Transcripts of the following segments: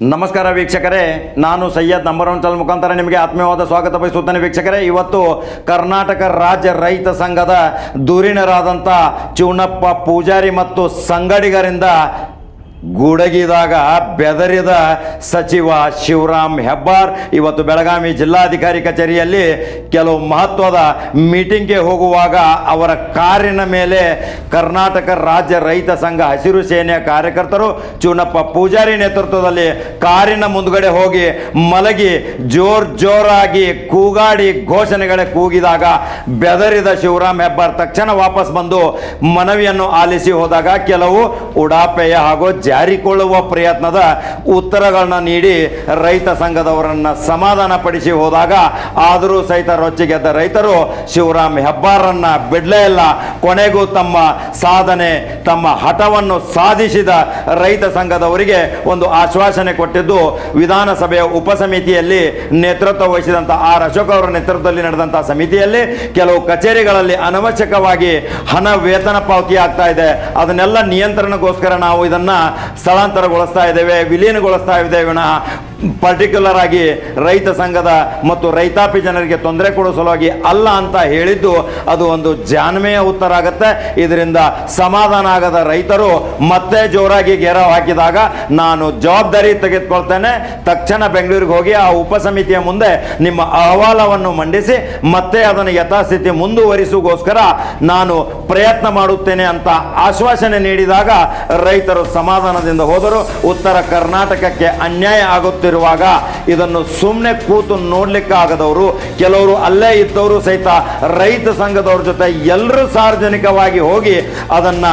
ನಮಸ್ಕಾರ ವೀಕ್ಷಕರೇ, ನಾನು ಸೈಯದ್ ನಂಬರ್ ಒನ್ ಮುಖಾಂತರ ನಿಮಗೆ ಆತ್ಮೀಯವಾದ ಸ್ವಾಗತ ಬಯಸುತ್ತೇನೆ ವೀಕ್ಷಕರೇ. ಇವತ್ತು ಕರ್ನಾಟಕ ರಾಜ್ಯ ರೈತ ಸಂಘದ ಧುರೀಣರಾದಂಥ ಚಿವಣಪ್ಪ ಪೂಜಾರಿ ಮತ್ತು ಸಂಗಡಿಗರಿಂದ ಗುಡಗಿದಾಗ ಬೆದರಿದ ಸಚಿವ ಶಿವರಾಮ್ ಹೆಬ್ಬಾರ್. ಇವತ್ತು ಬೆಳಗಾವಿ ಜಿಲ್ಲಾಧಿಕಾರಿ ಕಚೇರಿಯಲ್ಲಿ ಕೆಲವು ಮಹತ್ವದ ಮೀಟಿಂಗ್ಗೆ ಹೋಗುವಾಗ ಅವರ ಕಾರಿನ ಮೇಲೆ ಕರ್ನಾಟಕ ರಾಜ್ಯ ರೈತ ಸಂಘ ಹಸಿರು ಸೇನೆಯ ಕಾರ್ಯಕರ್ತರು, ಚೂನಪ್ಪ ಪೂಜಾರಿ ನೇತೃತ್ವದಲ್ಲಿ ಕಾರಿನ ಮುಂದ್ಗಡೆ ಹೋಗಿ ಮಲಗಿ ಜೋರ್ ಜೋರಾಗಿ ಕೂಗಾಡಿ ಘೋಷಣೆಗಳೇ ಕೂಗಿದಾಗ ಬೆದರಿದ ಶಿವರಾಮ್ ಹೆಬ್ಬಾರ್ ತಕ್ಷಣ ವಾಪಸ್ ಬಂದು ಮನವಿಯನ್ನು ಆಲಿಸಿ ಹೋದಾಗ ಕೆಲವು ಉಡಾಪೆಯ ಹಾಗೂ ಜಾರಿಕೊಳ್ಳುವ ಪ್ರಯತ್ನದ ಉತ್ತರಗಳನ್ನ ನೀಡಿ ರೈತ ಸಂಘದವರನ್ನ ಸಮಾಧಾನ ಪಡಿಸಿ ಹೋದಾಗ ಆದರೂ ಸಹಿತ ರೊಚ್ಚಿಗೆದ್ದ ರೈತರು ಶಿವರಾಮ್ ಹೆಬ್ಬಾರನ್ನ ಬಿಡಲೇ ಇಲ್ಲ. ಕೊನೆಗೂ ತಮ್ಮ ಸಾಧನೆ, ತಮ್ಮ ಹಠವನ್ನು ಸಾಧಿಸಿದ ರೈತ ಸಂಘದವರಿಗೆ ಒಂದು ಆಶ್ವಾಸನೆ ಕೊಟ್ಟಿದ್ದು ವಿಧಾನಸಭೆಯ ಉಪಸಮಿತಿಯಲ್ಲಿ ನೇತೃತ್ವ ವಹಿಸಿದಂಥ ಆರ್ ಅಶೋಕ್ ಅವರ ನೇತೃತ್ವದಲ್ಲಿ ನಡೆದಂಥ ಸಮಿತಿಯಲ್ಲಿ ಕೆಲವು ಕಚೇರಿಗಳಲ್ಲಿ ಅನವಶ್ಯಕವಾಗಿ ಹಣ ವೇತನ ಪಾವತಿ ಆಗ್ತಾ ಇದೆ. ಅದನ್ನೆಲ್ಲ ನಿಯಂತ್ರಣಗೋಸ್ಕರ ನಾವು ಇದನ್ನ ಸ್ಥಳಾಂತರಗೊಳಿಸ್ತಾ ಇದ್ದೇವೆ ವಿಲೀನಗೊಳಿಸ್ತಾ ಇದ್ದೇವೆ ವಿನಃ. ಪರ್ಟಿಕ್ಯುಲರ್ ಆಗಿ ರೈತ ಸಂಘದ ಮತ್ತು ರೈತಾಪಿ ಜನರಿಗೆ ತೊಂದರೆ ಕೊಡೋ ಸಲುವಾಗಿ ಅಲ್ಲ ಅಂತ ಹೇಳಿದ್ದು ಅದು ಒಂದು ಜಾನ್ಮೆಯ ಉತ್ತರ ಆಗುತ್ತೆ. ಇದರಿಂದ ಸಮಾಧಾನ ಆಗದ ರೈತರು ಮತ್ತೆ ಜೋರಾಗಿ ಘೇರಾವ್ ಹಾಕಿದಾಗ ನಾನು ಜವಾಬ್ದಾರಿ ತೆಗೆದುಕೊಳ್ತೇನೆ. ತಕ್ಷಣ ಬೆಂಗಳೂರಿಗೆ ಹೋಗಿ ಆ ಉಪಸಮಿತಿಯ ಮುಂದೆ ನಿಮ್ಮ ಅಹವಾಲವನ್ನು ಮಂಡಿಸಿ, ಮತ್ತೆ ಅದನ್ನು ಯಥಾಸ್ಥಿತಿ ಮುಂದುವರಿಸುಗೋಸ್ಕರ ನಾನು ಪ್ರಯತ್ನ ಮಾಡುತ್ತೇನೆ ಅಂತ ಆಶ್ವಾಸನೆ ನೀಡಿದಾಗ ರೈತರು ಸಮಾಧಾನದಿಂದ ಹೋದರು. ಉತ್ತರ ಕರ್ನಾಟಕಕ್ಕೆ ಅನ್ಯಾಯ ಆಗುತ್ತಿರುವಾಗ ಇದನ್ನು ಸುಮ್ಮನೆ ಕೂತು ನೋಡ್ಲಿಕ್ಕೆ ಆಗದವರು ಕೆಲವರು ಅಲ್ಲೇ ಇದ್ದವರು ಸಹಿತ ರೈತ ಸಂಘದವ್ರ ಜೊತೆ ಎಲ್ಲರೂ ಸಾರ್ವಜನಿಕವಾಗಿ ಹೋಗಿ ಅದನ್ನ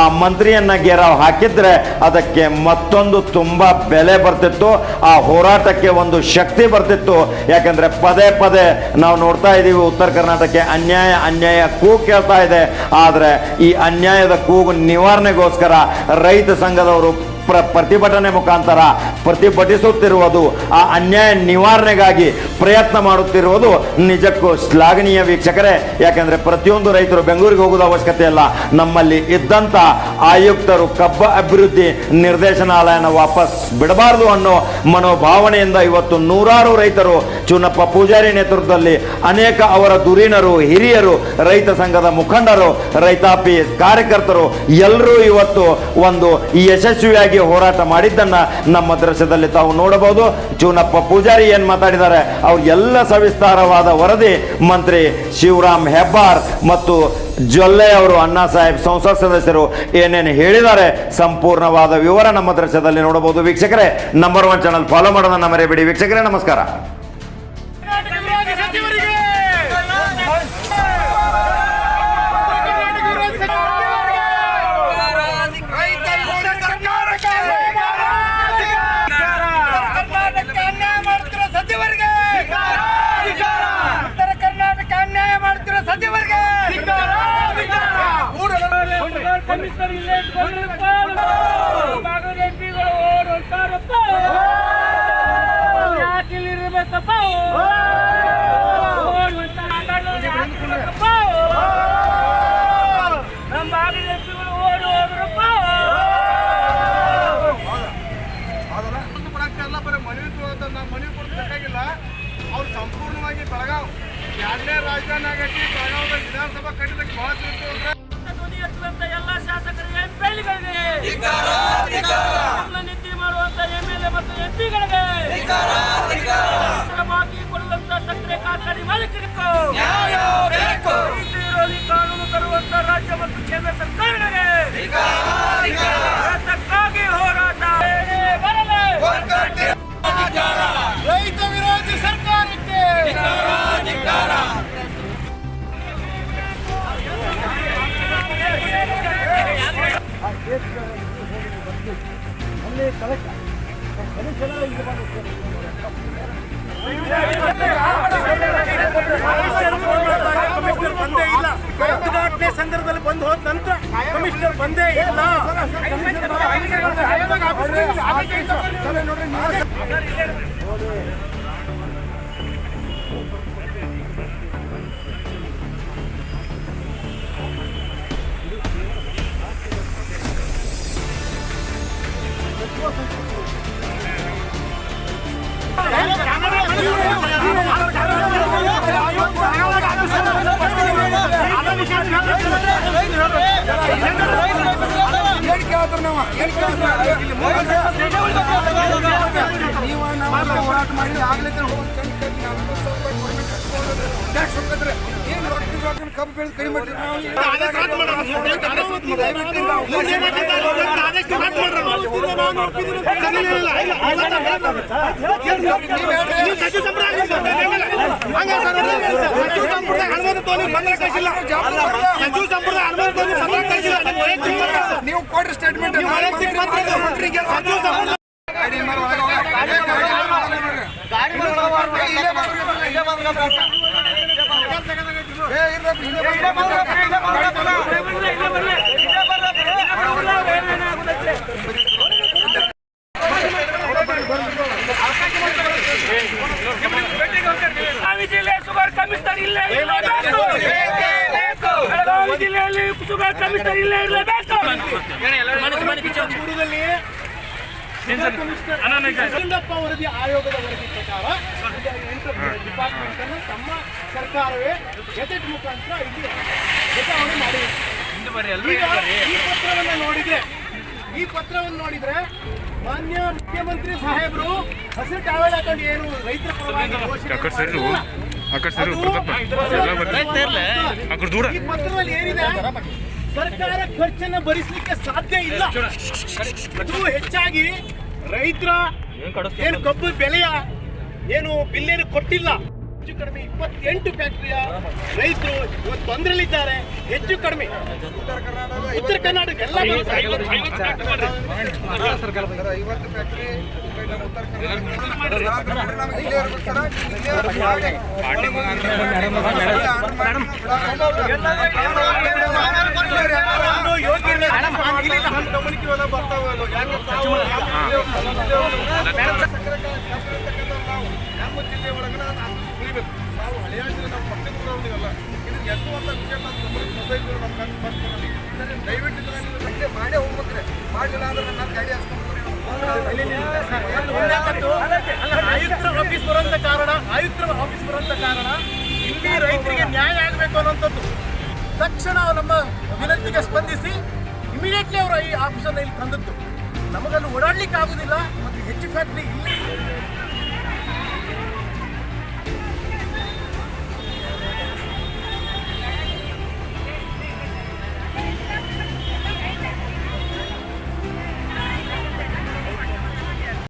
ಆ ಮಂತ್ರಿಯನ್ನ ಗೆರಾವ್ ಹಾಕಿದ್ರೆ ಅದಕ್ಕೆ ಮತ್ತೊಂದು ತುಂಬಾ ಬೆಲೆ ಬರ್ತಿತ್ತು, ಆ ಹೋರಾಟಕ್ಕೆ ಒಂದು ಶಕ್ತಿ ಬರ್ತಿತ್ತು. ಯಾಕಂದ್ರೆ ಪದೇ ಪದೇ ನಾವು ನೋಡ್ತಾ ಇದ್ದೀವಿ, ಉತ್ತರ ಕರ್ನಾಟಕಕ್ಕೆ ಅನ್ಯಾಯ ಅನ್ಯಾಯ ಕೂಗು ಕೇಳ್ತಾ ಇದೆ. ಆದರೆ ಈ ಅನ್ಯಾಯದ ಕೂಗು ನಿವಾರಣೆಗೋಸ್ಕರ ರೈತ ಸಂಘದವರು ಪ್ರ ಪ್ರತಿಭಟನೆ ಮುಖಾಂತರ ಪ್ರತಿಭಟಿಸುತ್ತಿರುವುದು ಆ ಅನ್ಯಾಯ ನಿವಾರಣೆಗಾಗಿ ಪ್ರಯತ್ನ ಮಾಡುತ್ತಿರುವುದು ನಿಜಕ್ಕೂ ಶ್ಲಾಘನೀಯ ವೀಕ್ಷಕರೇ. ಯಾಕೆಂದರೆ ಪ್ರತಿಯೊಂದು ರೈತರು ಬೆಂಗಳೂರಿಗೆ ಹೋಗುವುದು ಅವಶ್ಯಕತೆ ಇಲ್ಲ. ನಮ್ಮಲ್ಲಿ ಇದ್ದಂಥ ಆಯುಕ್ತರು ಕಬ್ಬ ಅಭಿವೃದ್ಧಿ ನಿರ್ದೇಶನಾಲಯನ ವಾಪಸ್ ಬಿಡಬಾರದು ಅನ್ನೋ ಮನೋಭಾವನೆಯಿಂದ ಇವತ್ತು ನೂರಾರು ರೈತರು ಚುನಪ್ಪ ಪೂಜಾರಿ ನೇತೃತ್ವದಲ್ಲಿ ಅನೇಕ ಅವರ ಧುರೀಣರು ಹಿರಿಯರು, ರೈತ ಸಂಘದ ಮುಖಂಡರು, ರೈತಾಪಿ ಕಾರ್ಯಕರ್ತರು ಎಲ್ಲರೂ ಇವತ್ತು ಒಂದು ಯಶಸ್ವಿಯಾಗಿ ಹೋರಾಟ ಮಾಡಿದ್ದನ್ನ ನಮ್ಮ ದೃಶ್ಯದಲ್ಲಿ ತಾವು ನೋಡಬಹುದು. ಚೂನಪ್ಪ ಪೂಜಾರಿ ಏನ್ ಮಾತಾಡಿದ್ದಾರೆ? ಅವ್ರ ಎಲ್ಲ ಸವಿಸ್ತಾರವಾದ ವರದಿ ಮಂತ್ರಿ ಶಿವರಾಮ್ ಹೆಬ್ಬಾರ್ ಮತ್ತು ಜೊಲ್ಲೆ ಅವರು, ಅಣ್ಣಾ ಸಾಹೇಬ್ ಸಂಸತ್ ಸದಸ್ಯರು ಏನೇನು ಹೇಳಿದ್ದಾರೆ ಸಂಪೂರ್ಣವಾದ ವಿವರ ನಮ್ಮ ದೃಶ್ಯದಲ್ಲಿ ನೋಡಬಹುದು. ವೀಕ್ಷಕರೇ ನಂಬರ್ ಒನ್ ಚಾನಲ್ ಫಾಲೋ ಮಾಡೋದನ್ನ ಮರೆಯಬೇಡಿ. ವೀಕ್ಷಕರೇ, ನಮಸ್ಕಾರ. ಅವ್ರು ಸಂಪೂರ್ಣವಾಗಿ ಬೆಳಗಾವ್. ಎರಡನೇ ರಾಜಧಾನಿ ಆಗೈತಿ ಬೆಳಗಾವಿ ವಿಧಾನಸಭಾ ಕಟ್ಟಿದಕ್ಕೆ ಬಹಳ ತಿಳ್ತು ಎತ್ತುವಂತ ಎಲ್ಲ ಶಾಸಕರಿಗೆ ಎಂಪಿಗಳಿಗೆ ನೀತಿ ಮಾಡುವಂತ ಎಂಎಲ್ಎ ಮತ್ತು ಎಂಪಿಗಳಿಗೆ ಬಾಕಿ ಕೊಡುವಂತ ಸಕ್ಕರೆ ಕಾರ್ಖಾನೆ ಮಾಲೀಕರಿಗೂ. ವಿರೋಧಿ ಕಾನೂನು ತರುವಂತ ರಾಜ್ಯ ಮತ್ತು ಕೇಂದ್ರ ಸರ್ಕಾರಗಳಿಗೆ. ಹೋರಾಟ. ಉದ್ಘಾಟನೆ ಸಂದರ್ಭದಲ್ಲಿ ಬಂದು ಹೋದ ನಂತರ ಕಮಿಷನರ್ ಬಂದೇ ಇಲ್ಲ. Thank ಕೇಳ್ತಾರೆ ನಾವು ನಾವೆಲ್ಲ ಹೋರಾಟ ಮಾಡಿ ಆಗ್ಲೇ ಟ್ಯಾಕ್ಸ್ ಏನು ರೊಕ್ಕ ರೊಕ್ಕ ಕಬ್ಬು ಬೆಳೆದು ಕೈ ಮಾಡಿ ಸಚಿವ ಸಂಪುಟ ಅನುಮತಿ ತೋನಿ ಬಂದ್ರೆ ಕಳಿಸಿಲ್ಲ ಸಚಿವ ಸಂಪುಟ ಅನುಮತಿ ತೋನಿ ಬಂದ್ರೆ ಕಳಿಸಿಲ್ಲ ಅದು ವೈಯಕ್ತಿಕ ಮಾತ್ರ ಅದು. ನೀವು ಕೊಡ್ರಿ ಸ್ಟೇಟ್ಮೆಂಟ್ ನೀವು ವೈಯಕ್ತಿಕ ಮಾತ್ರ ಅದು. ಮಂತ್ರಿಗೆ ಸಚಿವ ಸಂಪುಟ ಬೆಳಗಾವಿ ಜಿಲ್ಲೆ ಶುಗರ್ ಕಮಿಷನರ್ ಇಲ್ಲೇ ಇರಲೇಬೇಕು. ಬೆಳಗಾವಿ ಜಿಲ್ಲೆಯಲ್ಲಿ ಶುಗರ್ ಕಮಿಷನರ್ ಇಲ್ಲೇ ಇರಲೇಬೇಕು. ಯಡಿಯೂರಪ್ಪ ವರದಿ ಆಯೋಗದ ವರದಿ ಪ್ರಕಾರ ಡಿಪಾರ್ಟ್ಮೆಂಟ್ ಅನ್ನು ತಮ್ಮ ಸರ್ಕಾರವೇ ಗೆಜೆಟ್ ಮುಖಾಂತರ ಇಲ್ಲಿ ಬದಲಾವಣೆ ಮಾಡಿದೆ ಈ ಪತ್ರವನ್ನು ನೋಡಿದ್ರೆ ಈ ಪತ್ರವನ್ನು ನೋಡಿದ್ರೆ ಮಾನ್ಯ ಮುಖ್ಯಮಂತ್ರಿ ಸಾಹೇಬರು ಹಸಿರು ಟಾವೆಲ್ ಹಾಕೊಂಡು ಏನು ರೈತರ ಪರವಾಗಿ ಸರ್ಕಾರ ಖರ್ಚನ್ನ ಭರಿಸಲಿಕ್ಕೆ ಸಾಧ್ಯ ಇಲ್ಲ. ಅದು ಹೆಚ್ಚಾಗಿ ರೈತರ ಏನು ಕಬ್ಬು ಬೆಲೆಯ ಏನು ಬಿಲ್ಲೇನು ಕೊಟ್ಟಿಲ್ಲ. ಹೆಚ್ಚು ಕಡಿಮೆ ಇಪ್ಪತ್ತೆಂಟು ಫ್ಯಾಕ್ಟರಿಯ ರೈತರು ಇವತ್ತು ಬಂದ್ರಲ್ಲಿದ್ದಾರೆ ಹೆಚ್ಚು ಕಡಿಮೆ ಉತ್ತರ ಕರ್ನಾಟಕ ಎಲ್ಲ ಯೋಗ್ಯ ನಮ್ಮ ಗಮನಕ್ಕೆ? ಯಾಕೆ ಆಯುಕ್ತರ ಆಫೀಸ್ ಬರುವಂತ ಕಾರಣ ಇಲ್ಲಿ ರೈತರಿಗೆ ನ್ಯಾಯ ಆಗಬೇಕು ಅನ್ನುವಂಥದ್ದು. ತಕ್ಷಣ ನಮ್ಮ ವಿನಂತಿಗೆ ಸ್ಪಂದಿಸಿ ಇಮಿಡಿಯೇಟ್ಲಿ ಅವರು ಈ ಆಫೀಸನ್ನು ಇಲ್ಲಿ ತಂದದ್ದು ನಮಗಲ್ಲಿ ಓಡಾಡ್ಲಿಕ್ಕೆ ಆಗುದಿಲ್ಲ ಮತ್ತು ಹೆಚ್ಚು ಫ್ಯಾಕ್ಟ್ರಿ ಇಲ್ಲಿ